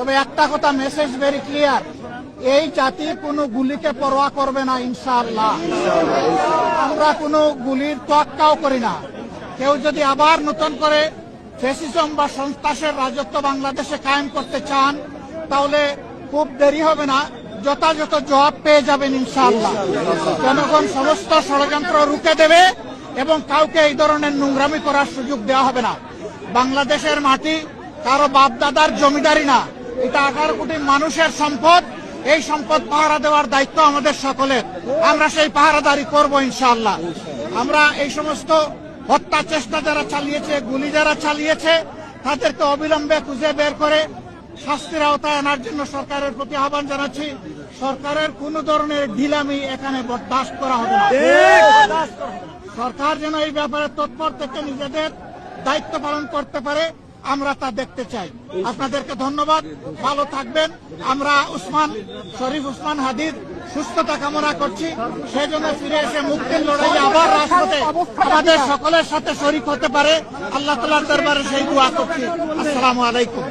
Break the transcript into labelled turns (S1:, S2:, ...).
S1: তবে একটা কথা মেসেজ ভেরি ক্লিয়ার এই জাতি কোনো গুলিকে পরোয়া করবে না, ইনশাআল্লাহ। আমরা কোনো গুলির তোয়াক্কাও করি না। কেউ যদি আবার নতুন করে ফেসিজম বা সন্ত্রাসের রাজত্ব বাংলাদেশে কায়েম করতে চান, তাহলে খুব দেরি হবে না। যথাযথ জবাব পেয়ে যাবেন, ইনশাআল্লাহ। জনগণ সমস্ত ষড়যন্ত্র রুখে দেবে এবং কাউকে এই ধরনের নোংরামি করার সুযোগ দেওয়া হবে না। বাংলাদেশের মাটি কারও বাপদাদার জমিদারি না। এটা আঠারো কোটি মানুষের সম্পদ। এই সম্পদ পাহারা দেওয়ার দায়িত্ব আমাদের সকলের। আমরা সেই পাহারাদারি করব ইনশাল্লাহ আমরা এই সমস্ত হত্যা চেষ্টা যারা চালিয়েছে গুলি যারা চালিয়েছে তাদেরকে অবিলম্বে খুঁজে বের করে শাস্তির আওতায় আনার জন্য সরকারের প্রতি আহ্বান জানাচ্ছি। সরকারের কোন ধরনের ঢিলামি এখানে বরদাস্ত করা হবে না। সরকার যেন এই ব্যাপারে তৎপর থেকে নিজেদের দায়িত্ব পালন করতে পারে। আমরা তা দেখতে চাই। আপনাদেরকে ধন্যবাদ। ভালো থাকবেন। আমরা উসমান, শরীফ উসমান হাদির সুস্থতা কামনা করছি। সেই জন্য ফিরে এসে মুক্তির লড়াই আবার রাষ্ট্রতে আমাদের সকলের সাথে শরিক হতে পারে। আল্লাহ তালার দরবারে সেই দোয়া করছি। আসসালামু আলাইকুম।